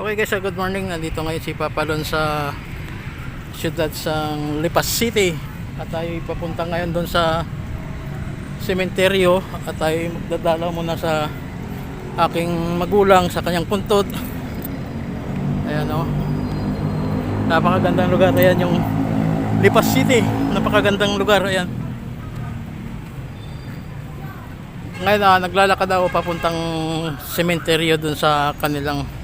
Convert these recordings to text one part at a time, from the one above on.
Okay guys, good morning. Nandito ngayon si Papalon sa siyudad sa Lipas City. At tayo papunta ngayon doon sa sementeryo at tayo magdadalaw muna sa aking magulang sa kanyang puntod. Ayan o. Napakagandang lugar. Ayan yung Lipas City. Napakagandang lugar. Ayan. Ngayon ah, naglalakad ako papuntang sementeryo dun sa kanilang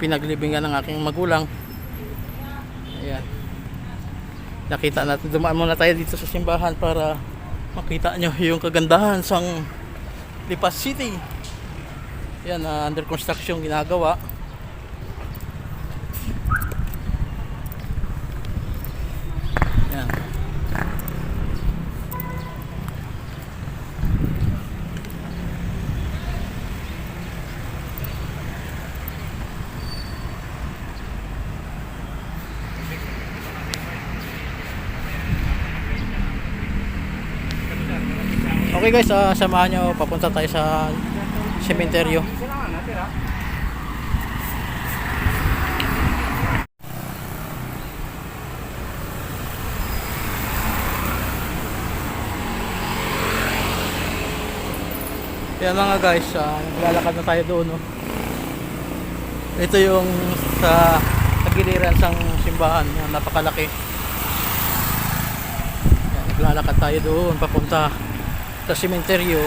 pinaglibingan ng aking magulang. Ayan. Nakita natin, dumaan muna tayo dito sa simbahan para makita nyo yung kagandahan sang Lipas City. Ayan, ah, under construction ginagawa. Ayan. Okay guys, ah, samahan nyo, papunta tayo sa sementeryo. Yan mga guys, ah, naglalakad na tayo doon. No? Ito yung sa tagiliran sang simbahan, yan, napakalaki. Yan, naglalakad tayo doon papunta sa sementeryo.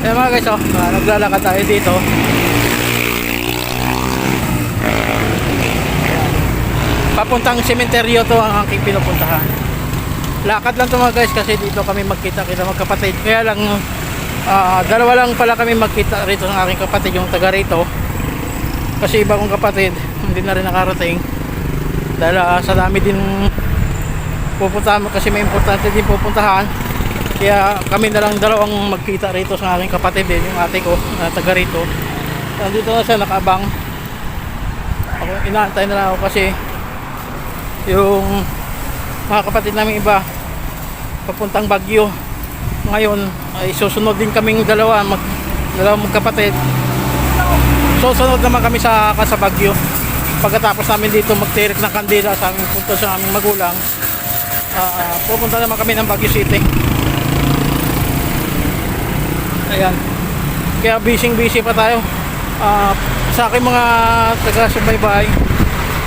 Kaya mga guys, oh, ah, naglalakad tayo dito. Papuntang sementeryo to ang aking pinupuntahan. Lakad lang to mga guys kasi dito kami magkita-kita magkapatid. Kaya lang ah, dalawa lang pala kami magkita rito ng aking kapatid yung taga rito. Kasi iba kong kapatid hindi na rin nakarating. Dahil ah, sa dami din pupuntahan kasi may importante din pupuntahan. Kaya kami na lang dalawang magkita rito sa aking kapatid din, yung ate ko na taga rito. Nandito na siya nakabang. Ako inaantay na lang ako kasi yung mga kapatid namin iba papuntang Bagyo. Ngayon ay susunod din kaming dalawa mag dalawang magkapatid. Susunod naman kami sa sa Bagyo. Pagkatapos namin dito magtirik ng kandila sa aming punto sa aming magulang, ah, pupunta naman kami ng Baguio City. Ayan. Kaya busy busy pa tayo. Ah, sa aking mga taga-subaybay,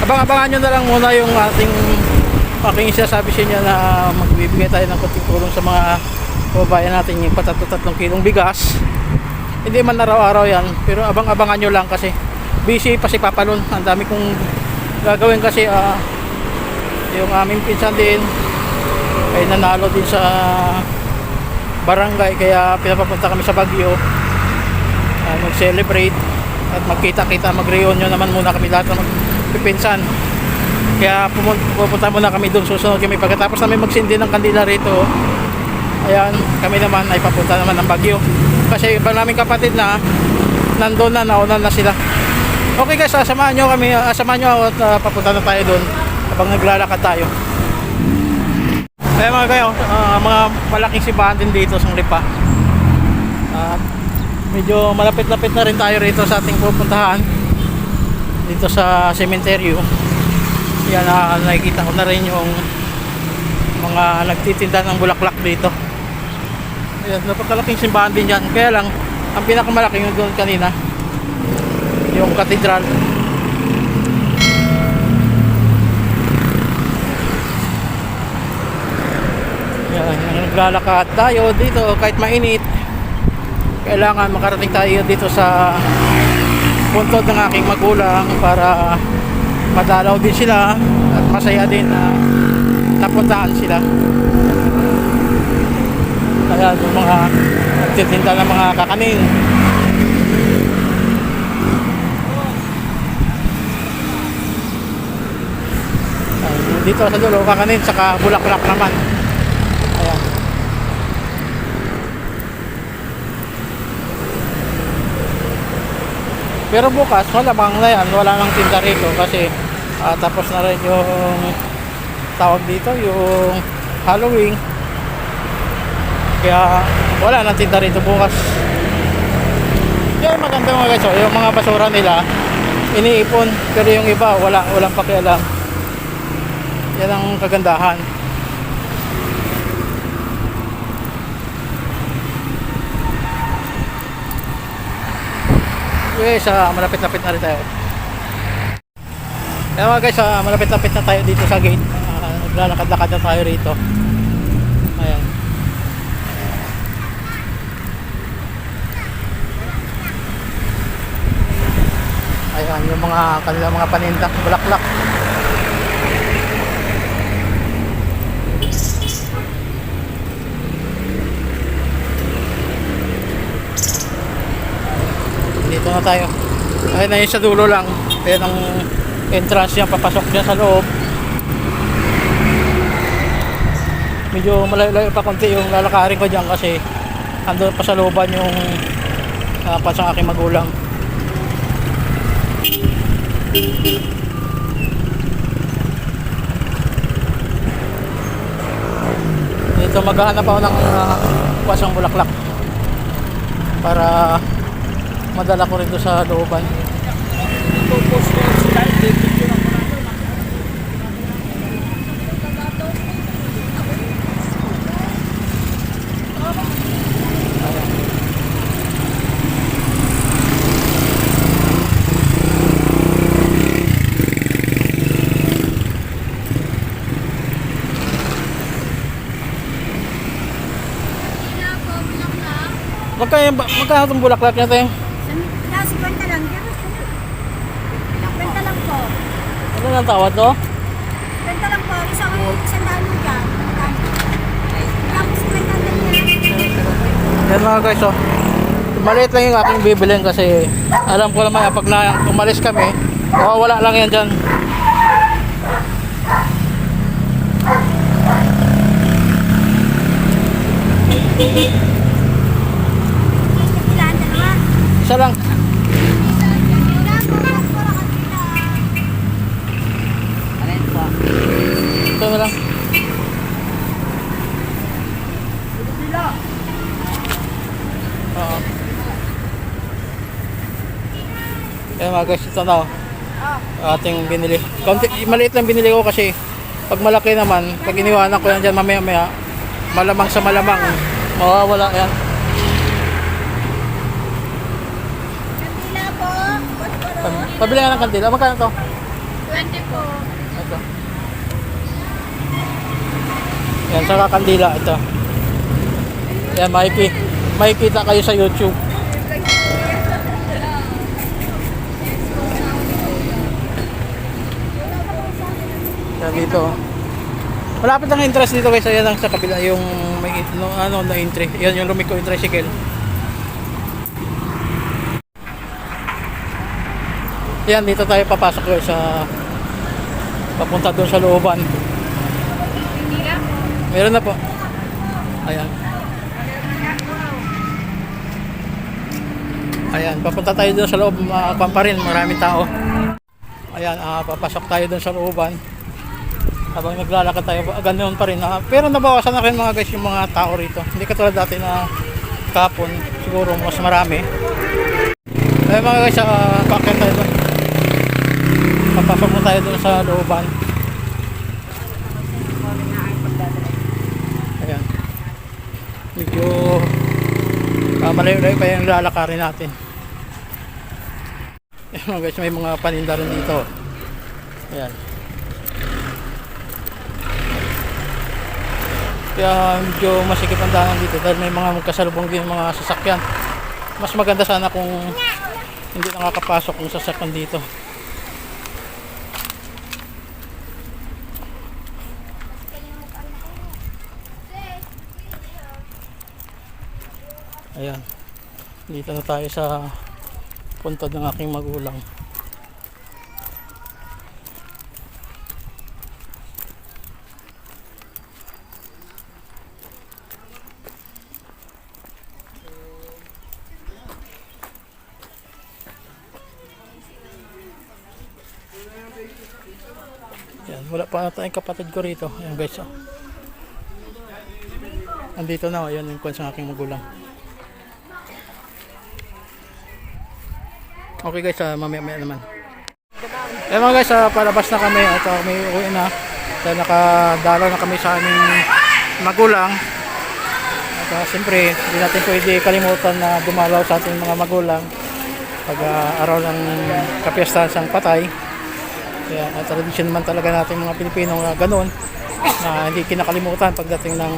abang-abangan nyo na lang muna yung ating aking sinasabi sa inyo na magbibigay tayo ng konting tulong sa mga kababayan natin yung patatatlong kilong bigas. Hindi man araw-araw yan, pero abang-abangan nyo lang kasi busy pa si Papalon. Ang dami kong gagawin kasi ah, yung aming pinsan din ay nanalo din sa barangay kaya pinapapunta kami sa Baguio. Uh, mag-celebrate at magkita-kita mag-reunion naman muna kami lahat ng magpipinsan kaya pupunta muna kami doon susunod kami. Pagkatapos namin magsindi ng kandila rito ayan kami naman ay papunta naman ng Baguio. Kasi iba namin kapatid na nandun na nauna na sila okay guys ah, samahan nyo kami ah, samahan nyo at ah, papunta na tayo doon habang naglalakad tayo kaya mga kayo, ah, mga malaking simbahan din dito sa Lipa. At medyo malapit-lapit na rin tayo rito sa ating pupuntahan. Dito sa sementeryo. Yan, ah, nakikita ko na rin yung mga nagtitinda ng bulaklak dito. Ayan, napakalaking simbahan din yan. Kaya lang, ang pinakamalaki yung doon kanina, yung katedral. Yan, naglalakad tayo dito kahit mainit. Kailangan makarating tayo dito sa puntod ng aking magulang para madalaw din sila at masaya din na napuntahan sila. Kaya yung mga nagtitinda ng mga kakanin. Ay, dito sa dulo kakanin saka bulaklak naman. Ayan. Pero bukas, malamang na yan. Wala nang tinda rito kasi ah, tapos na rin yung tawag dito, yung Halloween. Kaya wala nang tinda rito bukas. Yan maganda mga guys, oh, yung mga basura nila iniipon pero yung iba wala walang pakialam. Yan ang kagandahan. Okay, sa malapit-lapit na rin tayo. Kaya mga guys, ah, malapit-lapit na tayo dito sa gate. Ah, naglalakad-lakad na tayo rito. Ayan. Ayan, yung mga kanilang mga paninda, bulaklak. Dito na tayo. Ayun na yun sa dulo lang. Ayan ang entrance niya, papasok niya sa loob. Medyo malayo-layo pa konti yung lalakarin ko dyan kasi andun pa sa looban yung uh, pasang aking magulang. Dito maghahanap ako ng uh, pasang bulaklak para madala ko rin sa looban. Magkano magkano itong bulaklak niya Nasa kwenta lang. Kwenta lang po. Ano nang tawad to? Kwenta lang po. Isang isang daan mo dyan. Tapos kwenta lang yan. Mga guys, oh. Maliit lang yung aking bibilin kasi alam ko naman pag na umalis kami, wala lang yan dyan. Ilan dalawa? Isa lang. Ito na lang. Oo. Yan mga guys, ito na oh. Ating binili. Konti, maliit lang binili ko kasi pag malaki naman, pag iniwanan ko yan dyan mamaya maya, malamang sa malamang, mawawala yan. Kandila po. Pab- Pabili nga ng kandila. Magkano to? 20 po. Ito. Yan, saka kandila. Ito. Yan, makiki makikita kayo sa YouTube. Yan dito. Malapit ang interest dito guys. Ayan ang sa kabila yung may no, ano na entry. Yan yung Lumico tricycle. Yan dito tayo papasok guys sa papunta doon sa looban. Meron na po. Ayan. Ayan, papunta tayo doon sa loob, uh, pa rin, maraming tao. Ayan, ah, papasok tayo doon sa looban. Habang naglalakad tayo, ah, ganoon pa rin. ah. pero nabawasan na rin mga guys yung mga tao rito. Hindi katulad dati na kapon, siguro mas marami. Ayan mga guys, uh, packet tayo doon. Papasok na tayo doon sa looban. Ayan. Medyo uh, malayo-layo pa yung lalakarin natin. Ayan mga guys, may mga paninda rin dito. Ayan. Kaya medyo masikip ang daanan dito dahil may mga magkasalubong din mga sasakyan. Mas maganda sana kung hindi nakakapasok yung sasakyan dito. Ayan. Dito na tayo sa puntod ng aking magulang. Yan, wala pa tayong kapatid ko rito. Ayan guys. Oh. Andito na, ayun yung kwan sa aking magulang. Okay guys, uh, mamaya maya naman. Eh mga guys, ah, palabas na kami at uh, uwi na. Dahil nakadala na kami sa aming magulang. At uh, siyempre, hindi natin pwede kalimutan na dumalaw sa ating mga magulang pag ah, araw ng kapiyastahan sang patay. Kaya uh, tradisyon naman talaga natin mga Pilipino na ganun na hindi kinakalimutan pagdating ng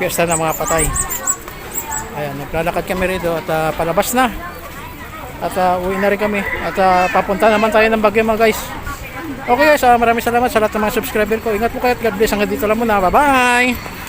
piyesta ng mga patay. Ayan, naglalakad kami rito at ah, palabas na. At uh, uwi na rin kami. At ah, papunta naman tayo ng Baguio mga guys. Okay guys, ah, maraming salamat sa lahat ng mga subscriber ko. Ingat po kayo at God bless. Hanggang dito lang muna. Bye-bye!